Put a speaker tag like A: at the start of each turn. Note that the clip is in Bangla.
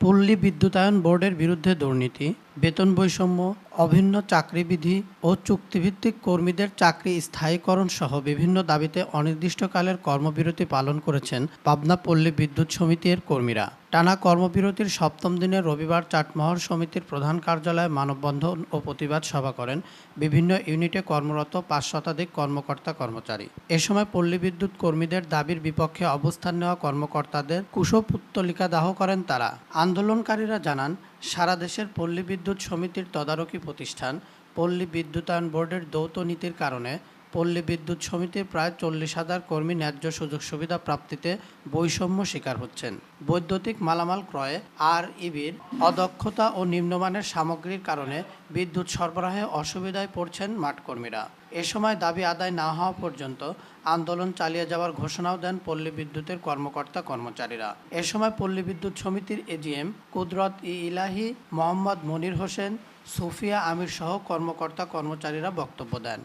A: পল্লী বিদ্যুতায়ন বোর্ডের বিরুদ্ধে দুর্নীতি বেতন বৈষম্য, অভিন্ন চাকরিবিধি ও চুক্তিভিত্তিক কর্মীদের চাকরি স্থায়ীকরণ সহ বিভিন্ন দাবিতে অনির্দিষ্টকালের কর্মবিরতি পালন করেছেন পাবনা পল্লী বিদ্যুৎ সমিতির কর্মীরা। টানা কর্মবিরতির সপ্তম দিনে রবিবার চাটমোহর সমিতির প্রধান কার্যালয়ে মানববন্ধন ও প্রতিবাদ সভা করেন বিভিন্ন ইউনিটে কর্মরত পাঁচ শতাধিক কর্মকর্তা কর্মচারী। এ সময় পল্লী বিদ্যুৎ কর্মীদের দাবির বিপক্ষে অবস্থান নেওয়া কর্মকর্তাদের কুশপুত্তলিকা দাহ করেন তারা। আন্দোলনকারীরা জানান সারা দেশের পল্লী বিদ্যুৎ সমিতির তদারকি প্রতিষ্ঠান পল্লী বিদ্যুতায়ন বোর্ডের দ্বৈত নীতির কারণে পল্লী বিদ্যুৎ সমিতির প্রায় চল্লিশ হাজার কর্মী ন্যায্য সুযোগ সুবিধা প্রাপ্তিতে বৈষম্য শিকার হচ্ছেন। বৈদ্যুতিক মালামাল ক্রয়ে আর ইবির অদক্ষতা ও নিম্নমানের সামগ্রীর কারণে বিদ্যুৎ সরবরাহে অসুবিধায় পড়ছেন মাঠকর্মীরা এ সময় দাবি আদায় না হওয়া পর্যন্ত আন্দোলন চালিয়ে যাওয়ার ঘোষণাও দেন পল্লী বিদ্যুতের কর্মকর্তা কর্মচারীরা। এ সময় পল্লী বিদ্যুৎ সমিতির এজিএম কুদরত ই ইলাহি, মোহাম্মদ মনির হোসেন, সুফিয়া আমির সহ কর্মকর্তা কর্মচারীরা বক্তব্য দেন।